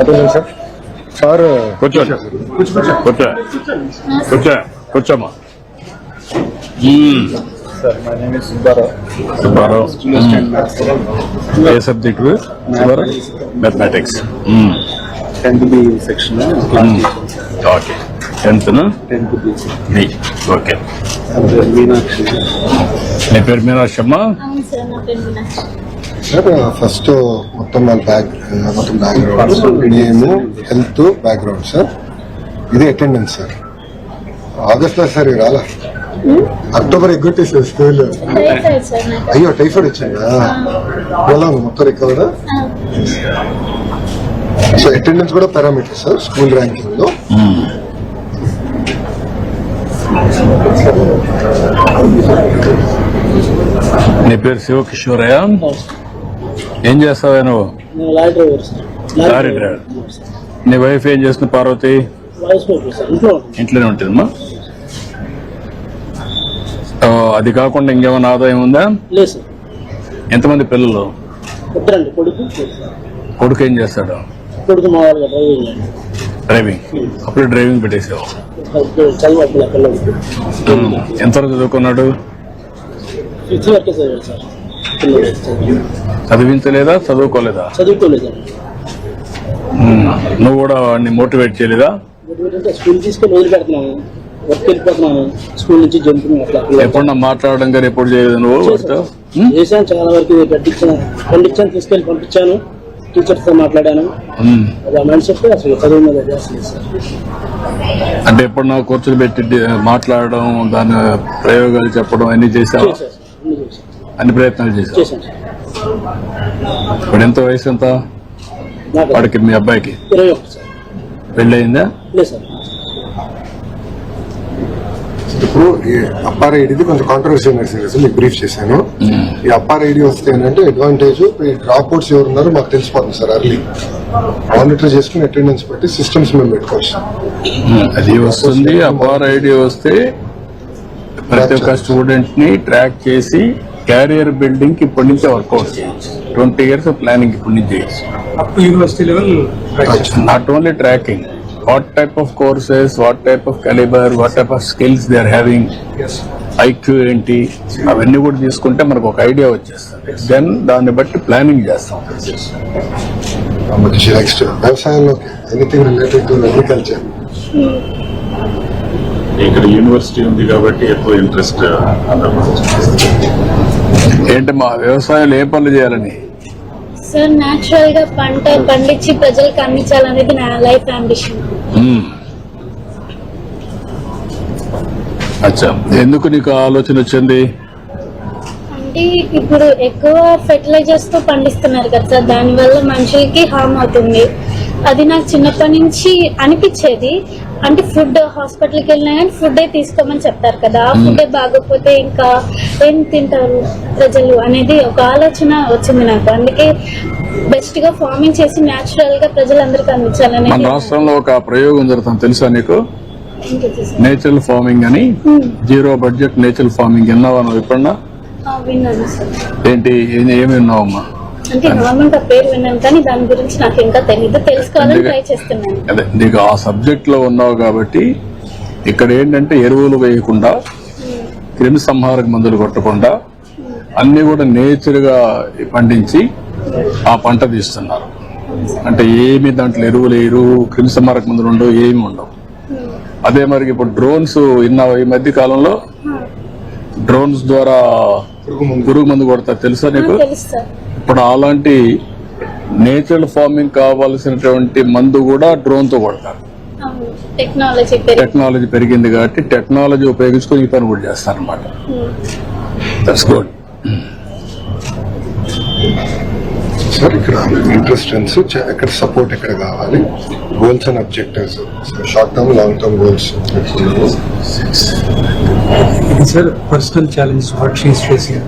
అదే sir sir కూర్చోండి కూర్చో. కూర్చో. కూర్చోమ్మా మ్మ్. Sir my name is Subbarao. Subbarao. Hmm. A subject? Subbarao? Mathematics. Tenth B section. Okay. టెన్త్ను tenth B. Okay. Meenakshi. నీ పేరు మీనాక్షి సార్ ఫస్ట్ మొత్తం మన బ్యాక్ మొత్తం background name health background sir ఇది అటెండెన్స్ సార్ ఆగస్ట్లో సార్ ఇవి రాలా? అక్టోబర్ ఎగ్గొట్టేసారు స్కూల్. అయ్యో టైఫాయిడ్ వచ్చిందా? ఎలా మొత్తం రికవర్ సో అటెండెన్స్ కూడా పారామీటర్ సార్ స్కూల్ ర్యాంకింగ్లో. నీ పేరు శివకిషోరయ్య? ఏం చేస్తావా నువ్వు? లారీ డ్రైవర్ నీ వైఫ్ ఏం చేస్తుంది పార్వతి. ఇంట్లోనే ఉంటుందమ్మా. అది కాకుండా ఇంకేమైనా ఆదాయం ఉందా ఎంతమంది పిల్లలు? కొడుకు ఏం చేస్తాడు? డ్రైవింగ్ అప్పుడు డ్రైవింగ్ పెట్టేసావు. ఎంతవరకు చదువుకున్నాడు? చదివించలేదా? చదువుకోలేదా? చదువుకోలేదు. నువ్వు కూడా వాడిని మోటివేట్ చేయలేదా? స్కూల్ తీసుకొని వదిలిపెడుతున్నాము వర్క్ వెళ్ళిపోతున్నాము స్కూల్ నుంచి జంపింగ్ అట్లా. ఎప్పుడన్నా మాట్లాడడం కానీ ఎప్పుడు చేయలేదు నువ్వు? చేశాను. చాలా వరకు పండించాను పండించాను తీసుకెళ్ళి పంపించాను. టీచర్స్తో మాట్లాడాను అంటే ఎప్పుడన్నా కూర్చొని పెట్టి మాట్లాడడం దాని ప్రయోగాలు చెప్పడం అన్ని చేశాను. అన్ని ప్రయత్నాలు సార్ ఇప్పుడు ఎంత వయసు ఎంత? వాడికి మీ అబ్బాయికి? పెళ్ళయిందా? లేదు సార్. ఇప్పుడు ఈ అప్పార్ ఐడిది కొంచెం కాంట్రవర్సీ ఉన్నాయి సార్. మీకు బ్రీఫ్ చేశాను. ఈ అప్పార్ ఐడి వస్తే ఏంటంటే అడ్వాంటేజ్ ఈ డ్రాప్ అవుట్స్ ఎవరు ఉన్నారో మాకు తెలిసిపోతుంది సార్ అర్లీ మానిటర్ చేసుకుని అటెండెన్స్ బట్టి సిస్టమ్స్ మేము పెట్టుకోవచ్చు. అది వస్తుంది అపార్ ఐడి వస్తే ప్రతి ఒక్క స్టూడెంట్ని ట్రాక్ చేసి క్యారియర్ బిల్డింగ్కి ఇప్పటి నుంచే వర్కౌట్ చేయొచ్చు ట్వంటీ ఇయర్స్ ప్లానింగ్ ఇప్పటి నుంచి చేయొచ్చు up to university level not only tracking what type of courses what type of calibre what type of skills they are having IQ ఏంటి అవన్నీ కూడా తీసుకుంటే మనకు ఒక ఐడియా వచ్చేస్తుంది. దెన్ దాన్ని బట్టి ప్లానింగ్ చేస్తాం. నెక్స్ట్ వ్యవసాయంలోకి ఎనీథింగ్ రిలేటెడ్ టు అగ్రికల్చర్ ఇక్కడ యూనివర్సిటీ ఉంది కాబట్టి ఎక్కువ ఇంట్రెస్ట్ ఏంటి మా వ్యవసాయంలో ఏ పనులు చేయాలని? సార్ న్యాచురల్గా పంట పండించి ప్రజలకు అందించాలనేది నా లైఫ్ అంబిషన్. అచ్చా ఎందుకు నీకు ఆలోచన వచ్చింది? అంటే ఇప్పుడు ఎక్కువ ఫెర్టిలైజర్స్తో పండిస్తున్నారు కదా సార్ దానివల్ల మనుషులకి హామ్ అవుతుంది. అది నాకు చిన్నప్పటి నుంచి అనిపించేది. అంటే ఫుడ్ హాస్పిటల్కి వెళ్ళినా కానీ ఫుడ్ తీసుకోమని చెప్తారు కదా. ఆ ఫుడ్ బాగోకపోతే ఇంకా ఏం తింటారు ప్రజలు అనేది ఒక ఆలోచన వచ్చింది నాకు. అందుకే బెస్ట్గా ఫార్మింగ్ చేసి న్యాచురల్గా ప్రజలందరికీ మన అందించాలనేది రాష్ట్రంలో ఒక ప్రయోగం జరుగుతుంది తెలుసా నీకు? నేచురల్ ఫార్మింగ్ అని. జీరో బడ్జెట్ నేచురల్ ఫార్మింగ్ విన్నావా నువ్వు ఎప్పుడన్నా? ఏంటి? ఏ- ఏమి విన్నావమ్మా? అంటే నార్మల్గా పేరు విన్నాను కానీ దాని గురించి నాకు ఇంకా తెలియదు తెలుసుకోవాలని అందుకే- ట్రై చేస్తున్నాను. అదే నీకు ఆ సబ్జెక్ట్లో ఉన్నావు కాబట్టి ఇక్కడ ఏంటంటే ఎరువులు వేయకుండా క్రిమి సంహారక మందులు కొట్టకుండా అన్ని కూడా నేచర్గా పండించి ఆ పంట తీస్తున్నారు. అంటే ఏమి దాంట్లో ఎరువులు వేయరు క్రిమి సంహారక మందులు ఉండవు ఏమి ఉండవు. అదే మరి ఇప్పుడు డ్రోన్స్ విన్నావు ఈ మధ్య కాలంలో డ్రోన్స్ ద్వారా పురుగు మందు. కొడతారు తెలుసా నీకు? ఇప్పుడు అలాంటి నేచురల్ ఫార్మింగ్ కావాల్సినటువంటి మందు కూడా డ్రోన్తో కొడతారు. అవును టెక్నాలజీ పెరిగి టెక్నాలజీ పెరిగింది కాబట్టి టెక్నాలజీ ఉపయోగించుకొని ఈ పని కూడా చేస్తారు అనమాట దట్స్ గుడ్ సార్ ఇక్కడ ఇంట్రెస్ట్ ఎక్కడ సపోర్ట్ ఎక్కడ కావాలి goals and objectives short term long term goals sir personal challenge what she's facing.